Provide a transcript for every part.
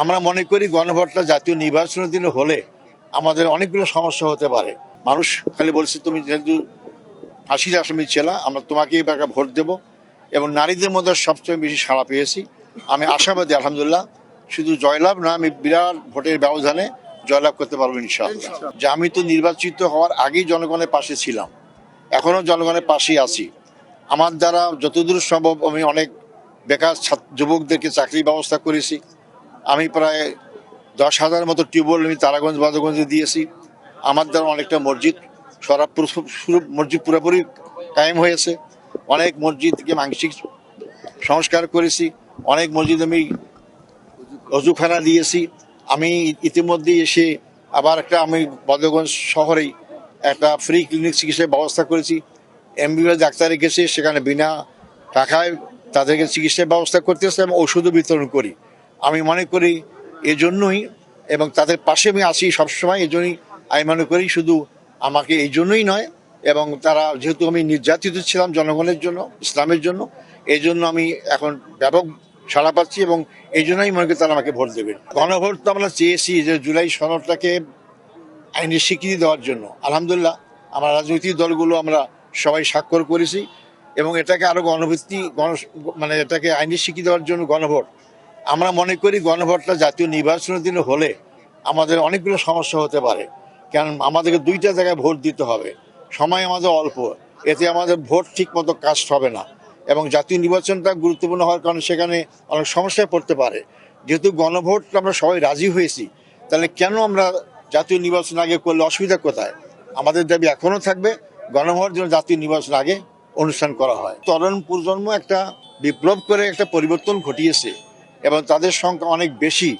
আমরা মনে করি গণভোটটা জাতীয় নির্বাচনের দিনে হলে আমাদের অনেকগুলো সমস্যা হতে পারে। মানুষ খালি বলছে তুমি যেহেতু ফাঁসির আসামি ছেলা আমরা তোমাকে এবার ভোট দেব। এবং নারীদের মধ্যে সবচেয়ে বেশি সাড়া পেয়েছি। আমি আশাবাদী আলহামদুলিল্লাহ শুধু জয়লাভ না আমি বিরাট ভোটের ব্যবধানে জয়লাভ করতে পারব ইনশাআল্লাহ। যে আমি তো নির্বাচিত হওয়ার আগেই জনগণের পাশে ছিলাম এখনও জনগণের পাশেই আছি। আমার দ্বারা যতদূর সম্ভব আমি অনেক বেকার ছাত্র যুবকদেরকে চাকরির ব্যবস্থা করেছি। আমি প্রায় দশ হাজার মতো টিউবওয়েল আমি তারাগঞ্জ বাদগঞ্জে দিয়েছি। আমার দ্বারা অনেকটা মসজিদ সরাব পুরো- পুরো- মসজিদ পুরোপুরি কায়েম হয়েছে। অনেক মসজিদকে মানসিক সংস্কার করেছি। অনেক মসজিদ আমি অজুখানা দিয়েছি। আমি ইতিমধ্যে এসে আবার একটা আমি বদগঞ্জ শহরেই একটা ফ্রি ক্লিনিক চিকিৎসার ব্যবস্থা করেছি। এমবিবিএস ডাক্তার গেছে সেখানে বিনা টাকায় তাদেরকে চিকিৎসার ব্যবস্থা করতেছে এবং ওষুধও বিতরণ করি। আমি মনে করি এজন্যই এবং তাদের পাশে আমি আসি সবসময় এই জন্যই আমি মনে করি শুধু আমাকে এই জন্যই নয় এবং তারা যেহেতু আমি নির্যাতিত ছিলাম জনগণের জন্য, ইসলামের জন্য এই জন্য আমি এখন ব্যাপক সাড়া পাচ্ছি এবং এই জন্যই মনে করি তারা আমাকে ভোট দেবেন গণভোট তো আমরা চেয়েছি যে জুলাই সনদটাকে আইনের স্বীকৃতি দেওয়ার জন্য। আলহামদুলিল্লাহ, আমার রাজনৈতিক দলগুলো আমরা সবাই স্বাক্ষর করেছি এবং এটাকে আরও গণভিত্তি, গণ মানে এটাকে আইনের স্বীকৃতি দেওয়ার জন্য গণভোট আমরা মনে করি গণভোটটা জাতীয় নির্বাচনের দিনে হলে আমাদের অনেকগুলো সমস্যা হতে পারে। কারণ আমাদেরকে দুইটা জায়গায় ভোট দিতে হবে। সময় আমাদের অল্প। এতে আমাদের ভোট ঠিক মতো কাজ হবে না। এবং জাতীয় নির্বাচনটা গুরুত্বপূর্ণ হওয়ার কারণে সেখানে অনেক সমস্যায় পড়তে পারে। যেহেতু গণভোট আমরা সবাই রাজি হয়েছি, তাহলে কেন আমরা জাতীয় নির্বাচন আগে করলে অসুবিধা কোথায়? আমাদের দাবি এখনও থাকবে গণভোট যেন জাতীয় নির্বাচন আগে অনুষ্ঠান করা হয়। তরুণ প্রজন্ম একটা বিপ্লব করে একটা পরিবর্তন ঘটিয়েছে। এবং তাদের সংখ্যা অনেক বেশি,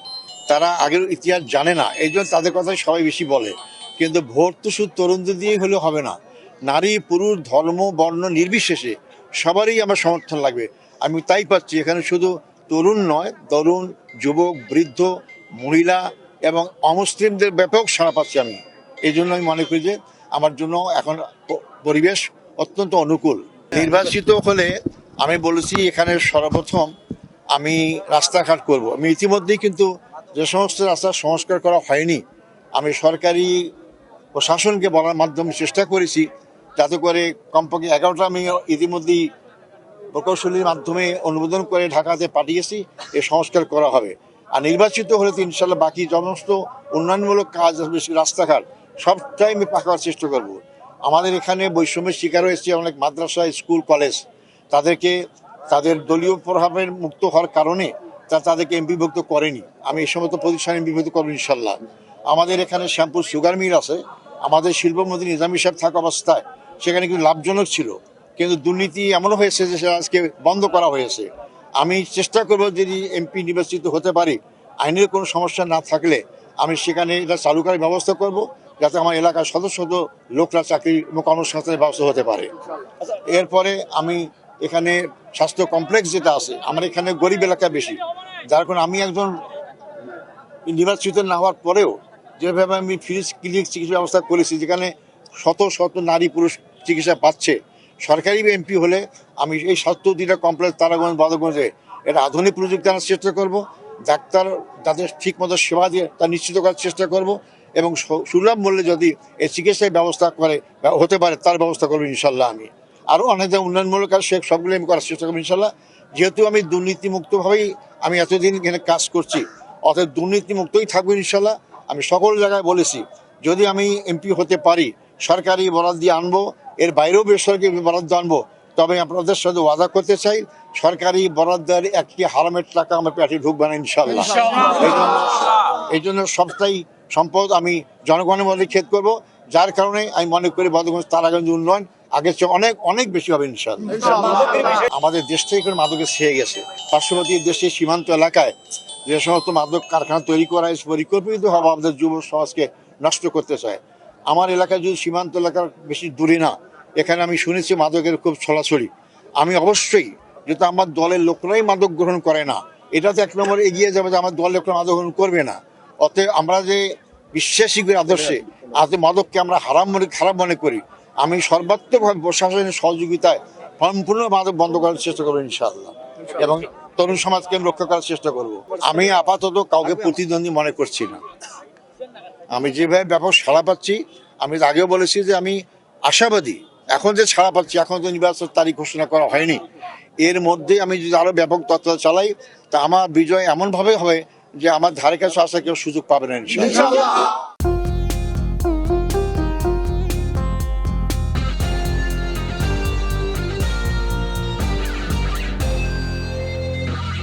তারা আগের ইতিহাস জানে না, এই জন্য তাদের কথাই সবাই বেশি বলে। কিন্তু ভোট তো শুধু তরুণদের দিয়ে হলে হবে না। নারী, পুরুষ, ধর্ম, বর্ণ নির্বিশেষে সবারই আমার সমর্থন লাগবে। আমি তাই পাচ্ছি, এখানে শুধু তরুণ নয়, তরুণ, যুবক, বৃদ্ধ, মহিলা এবং অমুসলিমদের ব্যাপক সাড়া পাচ্ছি আমি। এই জন্য আমি মনে করি যে আমার জন্য এখন পরিবেশ অত্যন্ত অনুকূল। নির্বাচিত হলে আমি বলেছি এখানে সর্বপ্রথম আমি রাস্তাঘাট করব। আমি ইতিমধ্যেই কিন্তু যে সমস্ত রাস্তা সংস্কার করা হয়নি, আমি সরকারি প্রশাসনকে বলার মাধ্যমে চেষ্টা করেছি যাতে করে কমপক্ষে এগারোটা আমি ইতিমধ্যেই প্রকৌশলীর মাধ্যমে অনুমোদন করে ঢাকাতে পাঠিয়েছি, এ সংস্কার করা হবে। আর নির্বাচিত হলে তো ইনশাল্লাহ বাকি সমস্ত উন্নয়নমূলক কাজ রাস্তাঘাট, সবটাই আমি পাকার চেষ্টা করব। আমাদের এখানে বৈষম্যের শিকার হয়েছে অনেক মাদ্রাসা, স্কুল, কলেজ। তাদেরকে তাদের দলীয় প্রভাবের মুক্ত হওয়ার কারণে তা তাদেরকে এমপিভুক্ত করেনি। আমি এই সমস্ত প্রতিষ্ঠান এমপিভুক্ত করব ইনশাল্লাহ আমাদের এখানে শ্যাম্পুর সুগার মিল আছে। আমাদের শিল্পমন্ত্রী নিজামী সাহেব থাকা অবস্থায় সেখানে কিন্তু লাভজনক ছিল। কিন্তু দুর্নীতি এমনও হয়েছে যে সেটা আজকে বন্ধ করা হয়েছে। আমি চেষ্টা করব যদি এমপি নির্বাচিত হতে পারি আইনের কোনো সমস্যা না থাকলে আমি সেখানে এটা চালু করার ব্যবস্থা করব যাতে আমার এলাকার শত শত লোকরা চাকরি এবং কর্মসংস্থানের ব্যবস্থা হতে পারে। এরপরে আমি এখানে স্বাস্থ্য কমপ্লেক্স যেটা আছে, আমার এখানে গরিব এলাকা বেশি। যার কারণে আমি একজন নির্বাচিত না হওয়ার পরেও যেভাবে আমি ফ্রি ক্লিনিক চিকিৎসা ব্যবস্থা করেছি, যেখানে শত শত নারী পুরুষ চিকিৎসা পাচ্ছে, সরকারি এমপি হলে আমি এই স্বাস্থ্য দুইটা কমপ্লেক্স, তারাগঞ্জ বাদগঞ্জে এটা আধুনিক প্রযুক্তি আনার চেষ্টা করব, ডাক্তার যাদের ঠিক মতো সেবা দিয়ে তা নিশ্চিত করার চেষ্টা করব, এবং সুলভ মূল্যে যদি এই চিকিৎসার ব্যবস্থা করে হতে পারে, তার ব্যবস্থা করব ইনশাল্লাহ আমি। আরও অনেক যে উন্নয়নমূলক কাজ সে সবগুলো আমি করার চেষ্টা করব ইনশাল্লাহ। যেহেতু আমি দুর্নীতিমুক্তভাবেই আমি এতদিন এখানে কাজ করছি অর্থাৎ দুর্নীতিমুক্তই থাকব ইনশাল্লাহ। আমি সকল জায়গায় বলেছি যদি আমি এমপি হতে পারি সরকারি বরাদ দিয়ে আনব এর বাইরেও বেসরকারি বরাদ্দ আনব তবে আপনাদের সাথে ওয়াদা করতে চাই সরকারি বরাদ্দের একটি হারামের টাকা আমার পেটে ঢুকবে না ইনশাল্লাহ। এই জন্য এই জন্য সবটাই সম্পদ আমি জনগণের মধ্যে খেদ করব যার কারণে আমি মনে করি বদগঞ্জ তারাগঞ্জ উন্নয়ন আগের চেয়ে অনেক অনেক বেশি হবে ইনশাল্লাহ আমাদের দেশ থেকে মাদকে ছেয়ে গেছে। পার্শ্ববর্তী দেশের সীমান্ত এলাকায় যে সমস্ত মাদক কারখানা তৈরি করা হয়েছে পরিকল্পিতভাবে আমাদের যুব সমাজকে নষ্ট করতে চায়। আমার এলাকায় যদি সীমান্ত এলাকার বেশি দূরে না এখানে আমি শুনেছি মাদকের খুব ছড়াছড়ি। আমি অবশ্যই যেহেতু আমার দলের লোকরাই মাদক গ্রহণ করে না এটা তো এক নম্বর এগিয়ে যাবে যে আমার দলের লোকরা মাদক গ্রহণ করবে না। অতএব আমরা যে বিশ্বাসী করি আদর্শে আজ মাদককে আমরা হারাম মনে খারাপ মনে করি আমি সর্বাত্মকভাবে প্রশাসনের সহযোগিতায় সম্পূর্ণ মাদক বন্ধ করার চেষ্টা করব, ইনশাআল্লাহ। এবং তরুণ সমাজকে আমি রক্ষা করার চেষ্টা করব। আমি আপাতত কাউকে প্রতিদ্বন্দ্বী মনে করছি না। আমি যেভাবে ব্যাপক সাড়া পাচ্ছি, আমি আগেও বলেছি যে আমি আশাবাদী। এখন যে ছাড়া পাচ্ছি, এখন তো নির্বাচন তারিখ ঘোষণা করা হয়নি। এর মধ্যে আমি যদি আরও ব্যাপক তত্ত্ব চালাই, তা আমার বিজয় এমনভাবে হবে যে আমার ধারে কাছে আসা কেউ সুযোগ পাবে না